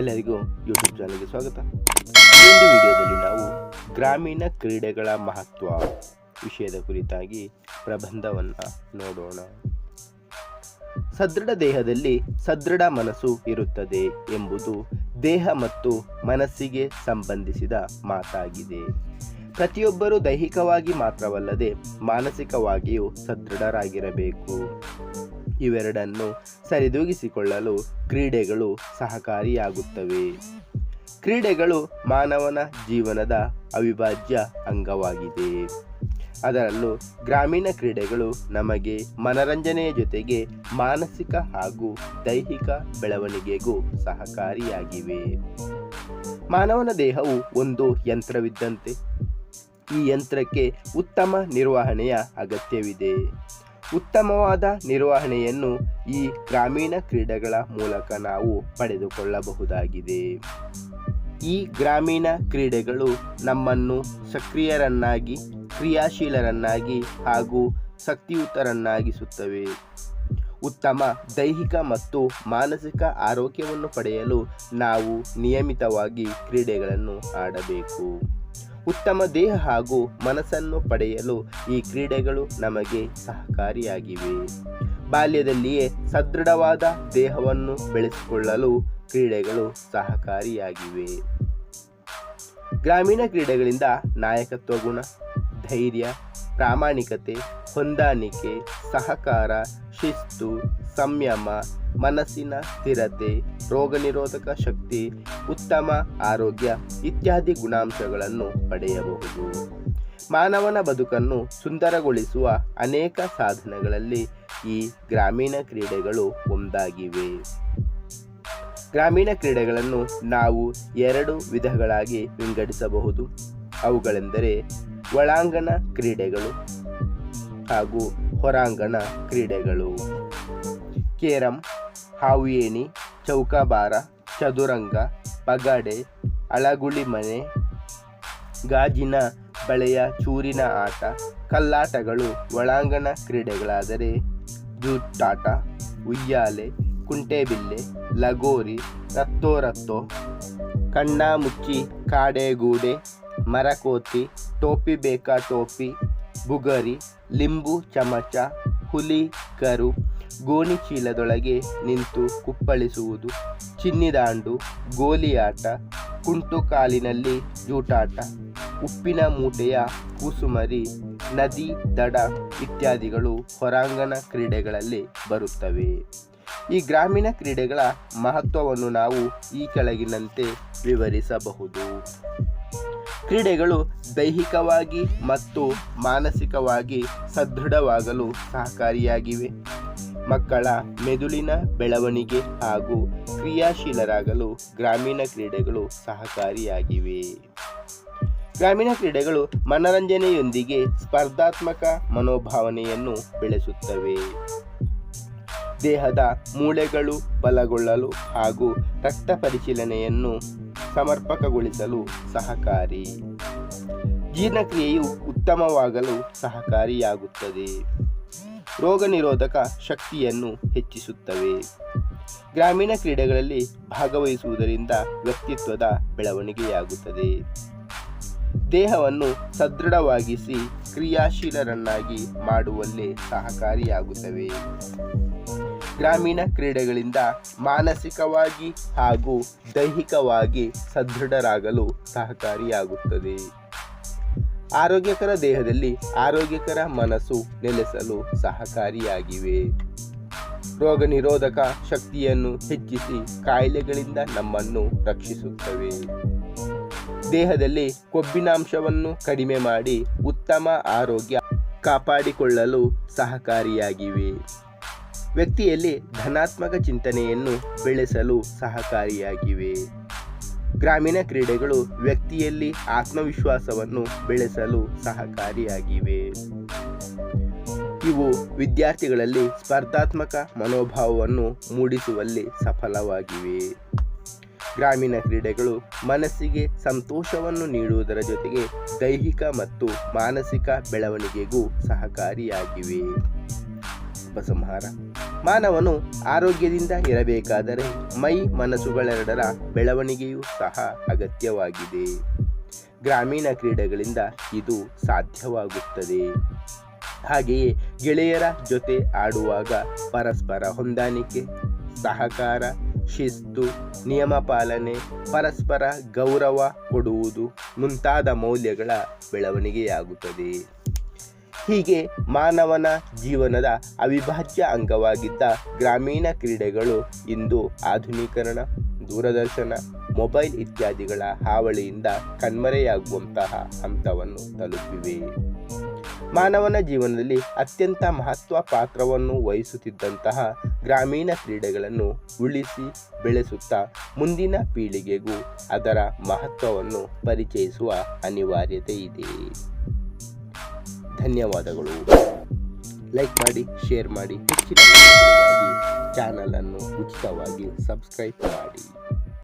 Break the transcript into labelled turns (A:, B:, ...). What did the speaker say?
A: ಎಲ್ಲರಿಗೂ ಯೂಟ್ಯೂಬ್ ಚಾನಲ್ಗೆ ಸ್ವಾಗತ. ಈ ವಿಡಿಯೋದಲ್ಲಿ ನಾವು ಗ್ರಾಮೀಣ ಕ್ರೀಡೆಗಳ ಮಹತ್ವ ವಿಷಯದ ಕುರಿತಾಗಿ ಪ್ರಬಂಧವನ್ನು ನೋಡೋಣ. ಸದೃಢ ದೇಹದಲ್ಲಿ ಸದೃಢ ಮನಸ್ಸು ಇರುತ್ತದೆ ಎಂಬುದು ದೇಹ ಮತ್ತು ಮನಸ್ಸಿಗೆ ಸಂಬಂಧಿಸಿದ ಮಾತಾಗಿದೆ. ಪ್ರತಿಯೊಬ್ಬರೂ ದೈಹಿಕವಾಗಿ ಮಾತ್ರವಲ್ಲದೆ ಮಾನಸಿಕವಾಗಿಯೂ ಸದೃಢರಾಗಿರಬೇಕು. ಇವೆರಡನ್ನು ಸರಿದೂಗಿಸಿಕೊಳ್ಳಲು ಕ್ರೀಡೆಗಳು ಸಹಕಾರಿಯಾಗುತ್ತವೆ. ಕ್ರೀಡೆಗಳು ಮಾನವನ ಜೀವನದ ಅವಿಭಾಜ್ಯ ಅಂಗವಾಗಿದೆ. ಅದರಲ್ಲೂ ಗ್ರಾಮೀಣ ಕ್ರೀಡೆಗಳು ನಮಗೆ ಮನರಂಜನೆಯ ಜೊತೆಗೆ ಮಾನಸಿಕ ಹಾಗೂ ದೈಹಿಕ ಬೆಳವಣಿಗೆಗೂ ಸಹಕಾರಿಯಾಗಿವೆ. ಮಾನವನ ದೇಹವು ಒಂದು ಯಂತ್ರವಿದ್ದಂತೆ ಈ ಯಂತ್ರಕ್ಕೆ ಉತ್ತಮ ನಿರ್ವಹಣೆಯ ಅಗತ್ಯವಿದೆ. ಉತ್ತಮವಾದ ನಿರ್ವಹಣೆಯನ್ನು ಈ ಗ್ರಾಮೀಣ ಕ್ರೀಡೆಗಳ ಮೂಲಕ ನಾವು ಪಡೆದುಕೊಳ್ಳಬಹುದಾಗಿದೆ. ಈ ಗ್ರಾಮೀಣ ಕ್ರೀಡೆಗಳು ನಮ್ಮನ್ನು ಸಕ್ರಿಯರನ್ನಾಗಿ, ಕ್ರಿಯಾಶೀಲರನ್ನಾಗಿ ಹಾಗೂ ಶಕ್ತಿಯುತರನ್ನಾಗಿಸುತ್ತವೆ. ಉತ್ತಮ ದೈಹಿಕ ಮತ್ತು ಮಾನಸಿಕ ಆರೋಗ್ಯವನ್ನು ಪಡೆಯಲು ನಾವು ನಿಯಮಿತವಾಗಿ ಕ್ರೀಡೆಗಳನ್ನು ಆಡಬೇಕು. ಉತ್ತಮ ದೇಹ ಹಾಗೂ ಮನಸ್ಸನ್ನು ಪಡೆಯಲು ಈ ಕ್ರೀಡೆಗಳು ನಮಗೆ ಸಹಕಾರಿಯಾಗಿವೆ. ಬಾಲ್ಯದಲ್ಲಿಯೇ ಸದೃಢವಾದ ದೇಹವನ್ನು ಬೆಳೆಸಿಕೊಳ್ಳಲು ಕ್ರೀಡೆಗಳು ಸಹಕಾರಿಯಾಗಿವೆ. ಗ್ರಾಮೀಣ ಕ್ರೀಡೆಗಳಿಂದ ನಾಯಕತ್ವ ಗುಣ, ಧೈರ್ಯ, ಪ್ರಾಮಾಣಿಕತೆ ಹೊಂದಾಣಿಕೆ, ಸಹಕಾರ, ಶಿಸ್ತು, ಸಂಯಮ, ಮನಸ್ಸಿನ ಸ್ಥಿರತೆ, ರೋಗನಿರೋಧಕ ಶಕ್ತಿ, ಉತ್ತಮ ಆರೋಗ್ಯ ಇತ್ಯಾದಿ ಗುಣಾಂಶಗಳನ್ನು ಪಡೆಯಬಹುದು. ಮಾನವನ ಬದುಕನ್ನು ಸುಂದರಗೊಳಿಸುವ ಅನೇಕ ಸಾಧನಗಳಲ್ಲಿ ಈ ಗ್ರಾಮೀಣ ಕ್ರೀಡೆಗಳು ಒಂದಾಗಿವೆ. ಗ್ರಾಮೀಣ ಕ್ರೀಡೆಗಳನ್ನು ನಾವು ಎರಡು ವಿಧಗಳಾಗಿ ವಿಂಗಡಿಸಬಹುದು. ಅವುಗಳೆಂದರೆ ಒಳಾಂಗಣ ಕ್ರೀಡೆಗಳು ಹಾಗೂ ಹೊರಾಂಗಣ ಕ್ರೀಡೆಗಳು. ಕೇರಂ ಹಾವು ಏಣಿ ಚೌಕಾಬಾರ, ಚದುರಂಗ, ಪಗಡೆ ಅಳಗುಳಿ ಮನೆ ಗಾಜಿನ ಬಳೆಯ ಚೂರಿನ ಆಟ, ಕಲ್ಲಾಟಗಳು ಒಳಾಂಗಣ ಕ್ರೀಡೆಗಳಾದರೆ ಜೂಟಾಟ, ಉಯ್ಯಾಲೆ, ಕುಂಟೆಬಿಲ್ಲೆ, ಲಗೋರಿ ರತ್ತೋ ರತ್ತೋ ಕಣ್ಣಾಮುಚ್ಚಿ, ಕಾಡೆಗೂಡೆ, ಮರಕೋತಿ, ಟೋಪಿ ಬೇಕಾ ಟೋಪಿ ಬುಗರಿ, ಲಿಂಬು, ಚಮಚ, ಹುಲಿ, ಕರು, ಗೋಣಿ ಚೀಲದೊಳಗೆ ನಿಂತು ಕುಪ್ಪಳಿಸುವುದು, ಚಿನ್ನಿದಾಂಡು, ಗೋಲಿಯಾಟ, ಕುಂಟು ಕಾಲಿನಲ್ಲಿ ಜೂಟಾಟ, ಉಪ್ಪಿನ ಮೂಟೆಯ ಕೂಸುಮರಿ, ನದಿ, ದಡ ಇತ್ಯಾದಿಗಳು ಹೊರಾಂಗಣ ಕ್ರೀಡೆಗಳಲ್ಲಿ ಬರುತ್ತವೆ. ಈ ಗ್ರಾಮೀಣ ಕ್ರೀಡೆಗಳ ಮಹತ್ವವನ್ನು ನಾವು ಈ ಕೆಳಗಿನಂತೆ ವಿವರಿಸಬಹುದು. ಕ್ರೀಡೆಗಳು ದೈಹಿಕವಾಗಿ ಮತ್ತು ಮಾನಸಿಕವಾಗಿ ಸದೃಢವಾಗಲು ಸಹಕಾರಿಯಾಗಿವೆ. ಮಕ್ಕಳ ಮೆದುಳಿನ ಬೆಳವಣಿಗೆ ಹಾಗೂ ಕ್ರಿಯಾಶೀಲರಾಗಲು ಗ್ರಾಮೀಣ ಕ್ರೀಡೆಗಳು ಸಹಕಾರಿಯಾಗಿವೆ. ಗ್ರಾಮೀಣ ಕ್ರೀಡೆಗಳು ಮನರಂಜನೆಯೊಂದಿಗೆ ಸ್ಪರ್ಧಾತ್ಮಕ ಮನೋಭಾವನೆಯನ್ನು ಬೆಳೆಸುತ್ತವೆ. ದೇಹದ ಮೂಳೆಗಳು ಬಲಗೊಳ್ಳಲು ಹಾಗೂ ರಕ್ತ ಪರಿಶೀಲನೆಯನ್ನು ಸಮರ್ಪಕಗೊಳಿಸಲು ಸಹಕಾರಿ. ಜೀರ್ಣಕ್ರಿಯೆಯು ಉತ್ತಮವಾಗಲು ಸಹಕಾರಿಯಾಗುತ್ತದೆ. ರೋಗ ನಿರೋಧಕ ಶಕ್ತಿಯನ್ನು ಹೆಚ್ಚಿಸುತ್ತವೆ. ಗ್ರಾಮೀಣ ಕ್ರೀಡೆಗಳಲ್ಲಿ ಭಾಗವಹಿಸುವುದರಿಂದ ವ್ಯಕ್ತಿತ್ವದ ಬೆಳವಣಿಗೆಯಾಗುತ್ತದೆ. ದೇಹವನ್ನು ಸದೃಢವಾಗಿಸಿ ಕ್ರಿಯಾಶೀಲರನ್ನಾಗಿ ಮಾಡುವಲ್ಲಿ ಸಹಕಾರಿಯಾಗುತ್ತವೆ. ಗ್ರಾಮೀಣ ಕ್ರೀಡೆಗಳಿಂದ ಮಾನಸಿಕವಾಗಿ ಹಾಗೂ ದೈಹಿಕವಾಗಿ ಸದೃಢರಾಗಲು ಸಹಕಾರಿಯಾಗುತ್ತದೆ. ಆರೋಗ್ಯಕರ ದೇಹದಲ್ಲಿ ಆರೋಗ್ಯಕರ ಮನಸ್ಸು ನೆಲೆಸಲು ಸಹಕಾರಿಯಾಗಿವೆ. ರೋಗ ನಿರೋಧಕ ಶಕ್ತಿಯನ್ನು ಹೆಚ್ಚಿಸಿ ಕಾಯಿಲೆಗಳಿಂದ ನಮ್ಮನ್ನು ರಕ್ಷಿಸುತ್ತವೆ. ದೇಹದಲ್ಲಿ ಕೊಬ್ಬಿನಾಂಶವನ್ನು ಕಡಿಮೆ ಮಾಡಿ ಉತ್ತಮ ಆರೋಗ್ಯ ಕಾಪಾಡಿಕೊಳ್ಳಲು ಸಹಕಾರಿಯಾಗಿವೆ. ವ್ಯಕ್ತಿಯಲ್ಲಿ ಧನಾತ್ಮಕ ಚಿಂತನೆಯನ್ನು ಬೆಳೆಸಲು ಸಹಕಾರಿಯಾಗಿವೆ. ಗ್ರಾಮೀಣ ಕ್ರೀಡೆಗಳು ವ್ಯಕ್ತಿಯಲ್ಲಿ ಆತ್ಮವಿಶ್ವಾಸವನ್ನು ಬೆಳೆಸಲು ಸಹಕಾರಿಯಾಗಿವೆ. ಇವು ವಿದ್ಯಾರ್ಥಿಗಳಲ್ಲಿ ಸ್ಪರ್ಧಾತ್ಮಕ ಮನೋಭಾವವನ್ನು ಮೂಡಿಸುವಲ್ಲಿ ಸಫಲವಾಗಿವೆ. ಗ್ರಾಮೀಣ ಕ್ರೀಡೆಗಳು ಮನಸ್ಸಿಗೆ ಸಂತೋಷವನ್ನು ನೀಡುವುದರ ಜೊತೆಗೆ ದೈಹಿಕ ಮತ್ತು ಮಾನಸಿಕ ಬೆಳವಣಿಗೆಗೂ ಸಹಕಾರಿಯಾಗಿವೆ. ಉಪಸಂಹಾರ ಮಾನವನು ಆರೋಗ್ಯದಿಂದ ಇರಬೇಕಾದರೆ ಮೈ ಮನಸ್ಸುಗಳೆರಡರ ಬೆಳವಣಿಗೆಯೂ ಸಹ ಅಗತ್ಯವಾಗಿದೆ. ಗ್ರಾಮೀಣ ಕ್ರೀಡೆಗಳಿಂದ ಇದು ಸಾಧ್ಯವಾಗುತ್ತದೆ. ಹಾಗೆಯೇ ಗೆಳೆಯರ ಜೊತೆ ಆಡುವಾಗ ಪರಸ್ಪರ ಹೊಂದಾಣಿಕೆ, ಸಹಕಾರ, ಶಿಸ್ತು, ನಿಯಮ ಪಾಲನೆ, ಪರಸ್ಪರ ಗೌರವ ಕೊಡುವುದು ಮುಂತಾದ ಮೌಲ್ಯಗಳ ಬೆಳವಣಿಗೆಯಾಗುತ್ತದೆ. ಹೀಗೆ ಮಾನವನ ಜೀವನದ ಅವಿಭಾಜ್ಯ ಅಂಗವಾಗಿದ್ದ ಗ್ರಾಮೀಣ ಕ್ರೀಡೆಗಳು ಇಂದು ಆಧುನೀಕರಣ, ದೂರದರ್ಶನ, ಮೊಬೈಲ್ ಇತ್ಯಾದಿಗಳ ಹಾವಳಿಯಿಂದ ಕಣ್ಮರೆಯಾಗುವಂತಹ ಹಂತವನ್ನು ತಲುಪಿವೆ. ಮಾನವನ ಜೀವನದಲ್ಲಿ ಅತ್ಯಂತ ಮಹತ್ವ ಪಾತ್ರವನ್ನು ವಹಿಸುತ್ತಿದ್ದಂತಹ ಗ್ರಾಮೀಣ ಕ್ರೀಡೆಗಳನ್ನು ಉಳಿಸಿ ಬೆಳೆಸುತ್ತಾ ಮುಂದಿನ ಪೀಳಿಗೆಗೂ ಅದರ ಮಹತ್ವವನ್ನು ಪರಿಚಯಿಸುವ ಅನಿವಾರ್ಯತೆ ಇದೆ. ಧನ್ಯವಾದಗಳು. ಲೈಕ್ ಮಾಡಿ ಶೇರ್ ಮಾಡಿ ಹೆಚ್ಚಿನ ಚಾನಲನ್ನು ಉಚಿತವಾಗಿ ಸಬ್ಸ್ಕ್ರೈಬ್ ಮಾಡಿ.